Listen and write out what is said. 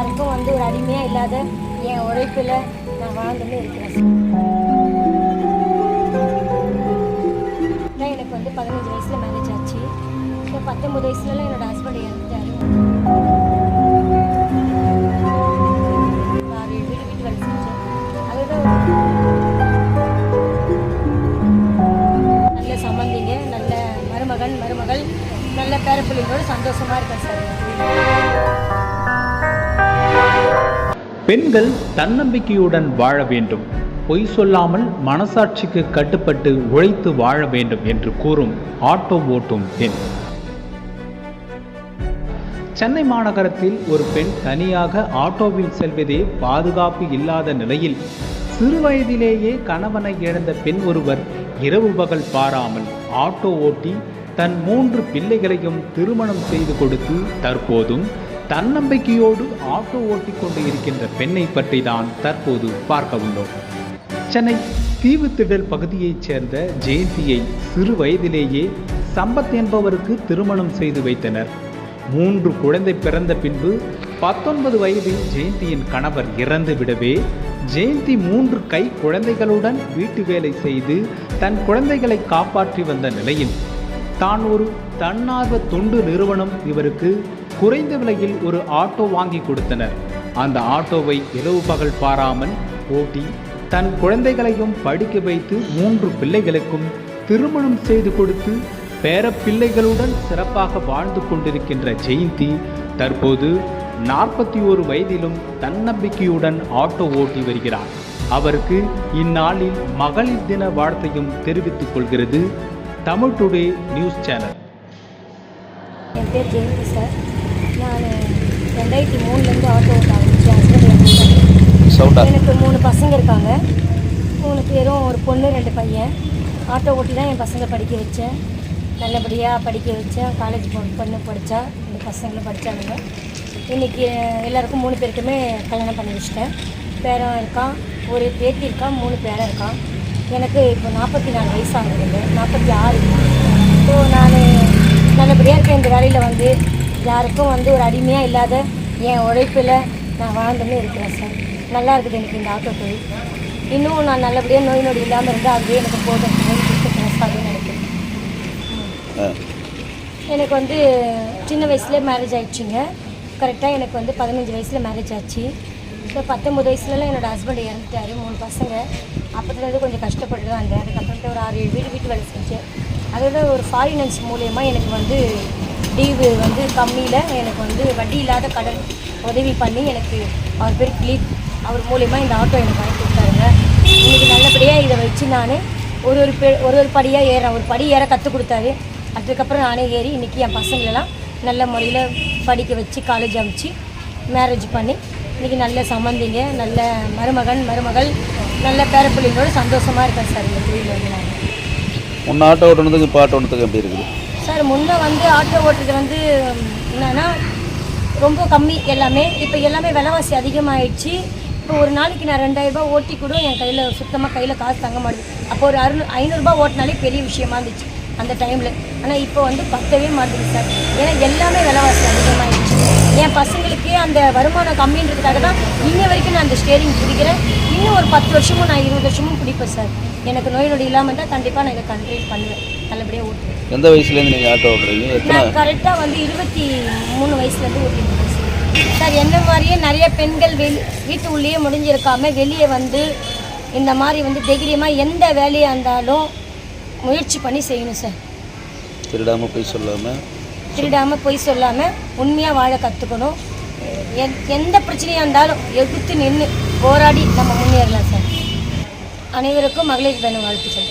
அர்பம் வந்து ஒரு அடிமையாக இல்லாத என் உழைப்பில் நான் வாழ்ந்துட்டு இருக்கிறேன். சார் எனக்கு வந்து பதினஞ்சு வயசில் மேரேஜ் ஆச்சு. இப்போ பத்தொம்பது வயசுலலாம் என்னோட ஹஸ்பண்ட் இறந்துட்டாரு. ஆறு வீடு வீட்டு வேலை செஞ்சேன். அதுதான் நல்ல சம்பந்திங்க நல்ல மருமகன் மருமகள் நல்ல பேரப்பிள்ளைங்களோட சந்தோஷமாக இருக்கேன் சார். பெண்கள் தன்னம்பிக்கையுடன் வாழ வேண்டும். பொய் சொல்லாமல் மனசாட்சிக்கு கட்டுப்பட்டு உழைத்து வாழ வேண்டும் என்று கூறும் ஆட்டோ ஓட்டும் பெண். சென்னை மாநகரத்தில் ஒரு பெண் தனியாக ஆட்டோவில் செல்வதே பாதுகாப்பு இல்லாத நிலையில் சிறுவயதிலேயே கணவனை இழந்த பெண் ஒருவர் இரவு பகல் பாராமல் ஆட்டோ ஓட்டி தன் மூன்று பிள்ளைகளையும் திருமணம் செய்து கொடுத்து தற்போதும் தன்னம்பிக்கையோடு ஆட்டோ ஓட்டிக் கொண்டு இருக்கின்ற பெண்ணை பற்றி தான் தற்போது பார்க்க உள்ளோம் சென்னை தீவுத்திடல் பகுதியைச் சேர்ந்த ஜெயந்தியை சிறு வயதிலேயே சம்பத் என்பவருக்கு திருமணம் செய்து வைத்தனர். மூன்று குழந்தை பிறந்த பின்பு பத்தொன்பது வயதில் ஜெயந்தியின் கணவர் இறந்து விடவே ஜெயந்தி மூன்று கை குழந்தைகளுடன் வீட்டு வேலை செய்து தன் குழந்தைகளை காப்பாற்றி வந்த நிலையில் தான் ஒரு தன்னார்வ தொண்டு நிறுவனம் இவருக்கு குறைந்த விலையில் ஒரு ஆட்டோ வாங்கி கொடுத்தனர். அந்த ஆட்டோவை இரவு பகல் பாராமல் ஓட்டி தன் குழந்தைகளையும் படிக்க வைத்து மூன்று பிள்ளைகளுக்கும் திருமணம் செய்து கொடுத்து பேர பிள்ளைகளுடன் சிறப்பாக வாழ்ந்து கொண்டிருக்கின்ற ஜெயந்தி தற்போது நாற்பத்தி ஒரு வயதிலும் தன்னம்பிக்கையுடன் ஆட்டோ ஓட்டி வருகிறார். அவருக்கு இந்நாளில் மகளிர் தின வாழ்த்தையும் தெரிவித்துக் கொள்கிறது. Tamil today news channel. என் பேர் ஜெயந்தி சார். நான் ரெண்டாயிரத்தி மூணுலேருந்து ஆட்டோ ஓட்ட ஆரம்பித்தேன் ஹஸ்பண்ட் எனக்கு மூணு பசங்க இருக்காங்க. மூணு பேரும் ஒரு பொண்ணு ரெண்டு பையன். ஆட்டோ ஓட்டி தான் என் பசங்களை படிக்க வச்சேன். நல்லபடியாக படிக்க வச்சேன். காலேஜ் பொண்ணு படித்தா இந்த பசங்களும் படித்தாங்க இன்றைக்கி எல்லாருக்கும் மூணு பேருக்குமே கல்யாணம் பண்ணி வச்சிட்டேன். பேரன் இருக்கான் ஒரு பேத்தி இருக்கான் மூணு பேரன் இருக்கான். எனக்கு இப்போ நாற்பத்தி நாலு வயசு ஆகுதுங்க நாற்பத்தி ஆறு ஸோ நான் நல்லபடியாக இருக்கேன் இந்த வேலையில் வந்து யாருக்கும் வந்து ஒரு அடிமையாக இல்லாத என் உழைப்பில் நான் வாழ்ந்துன்னு இருக்கிறேன் சார். நல்லா இருக்குது எனக்கு இந்த ஆட்டோ தொழில். இன்னும் நான் நல்லபடியாக நோய் நொடி இல்லாமல் இருந்தால் அதுவே எனக்கு போதும். அப்படின்னு நினைக்கிறேன். எனக்கு வந்து சின்ன வயசுலேயே மேரேஜ் ஆயிடுச்சுங்க. கரெக்டாக எனக்கு வந்து பதினஞ்சு வயசில் மேரேஜ் ஆச்சு. இப்போ பத்தொம்பது வயசுலலாம் என்னோடய ஹஸ்பண்ட் இறந்துட்டாரு மூணு பசங்க. அப்பத்துலேருந்து கொஞ்சம் கஷ்டப்பட்டு தான் இருந்தேன் அதுக்கப்புறம் ஒரு ஆறு ஏழு வீடு வீட்டு வேலை செஞ்சேன். அதோட ஒரு ஃபாரினன்ஸ் மூலயமா எனக்கு வந்து டீவு வந்து கம்மியில் எனக்கு வந்து வட்டி இல்லாத கடன் உதவி பண்ணி எனக்கு அவர் பேர் கிளீப் அவர் மூலயமா இந்த ஆட்டோ எனக்கு வாங்கி கொடுத்தாருங்க இன்றைக்கி நல்லபடியாக இதை வச்சு நான் ஒரு ஒரு பே ஒரு ஒரு படியாக ஏறேன். ஒரு படி ஏற கற்றுக் கொடுத்தாரு. அதுக்கப்புறம் நானே ஏறி இன்றைக்கி என் பசங்களெல்லாம் நல்ல முறையில் படிக்க வச்சு காலேஜ் அமைச்சு மேரேஜ் பண்ணி இன்றைக்கி நல்ல சம்மந்திங்க நல்ல மருமகன் மருமகள் நல்ல பேரப்பிள்ளைங்களோட சந்தோஷமாக இருக்கேன் சார் இந்த தொழில் வந்து நான் ஒன்று ஆட்டோ ஓட்டுனதுக்கு இப்போ ஆட்டோ எப்படி இருக்குது? சார் முன்னே வந்து ஆட்டோ ஓட்டுறது வந்து என்னன்னா ரொம்ப கம்மி எல்லாமே. இப்போ எல்லாமே விலைவாசி அதிகமாகிடுச்சு இப்போ ஒரு நாளைக்கு நான் ரெண்டாயிரரூபா ஓட்டி கூட என் கையில் சுத்தமாக கையில் காசு தங்க மாட்டேது. அப்போ ஒரு அறுநூ ஐநூறுரூபா ஓட்டினாலே பெரிய விஷயமா இருந்துச்சு அந்த டைமில் ஆனால் இப்போ வந்து பத்தவே மாட்டேங்குது சார். ஏன்னா எல்லாமே விலைவாசி அதிகமாகிடுச்சு என் பசங்களுக்கே அந்த வருமானம் கம்மின்றதுக்காக தான் இன்ன வரைக்கும் நான் அந்த ஸ்டேரிங் பிடிக்கிறேன். இன்னும் ஒரு பத்து வருஷமும் நான் இருபது வருஷமும் பிடிப்பேன் சார். எனக்கு நோய் நொடி இல்லாமல் இருந்தால் கண்டிப்பாக நான் இதை கண்ட்ரோல் பண்ணுவேன். நல்லபடியாக ஓட்டுவேன். எந்த வயசுலேருந்து நீங்கள் ஆட்டோ ஓட்டுறீங்க? நான் கரெக்டாக வந்து இருபத்தி மூணு வயசுலேருந்து ஓட்டிட்டு சார். என்ன மாதிரியே நிறைய பெண்கள் வெளி வீட்டு உள்ளேயே முடிஞ்சிருக்காம வெளியே வந்து இந்த மாதிரி வந்து தைரியமாக எந்த வேலையாக இருந்தாலும் முயற்சி பண்ணி செய்யணும் சார். திருடாமல் போய் சொல்லாமல் திருடாமல் பொய் சொல்லாமல் உண்மையாக வாழ கற்றுக்கணும் எந்த பிரச்சனையாக இருந்தாலும் எதிர்த்து நின்று போராடி நம்ம முன்னேறலாம் சார். அனைவருக்கும் மகளிர் தின வாழ்த்துக்கள்.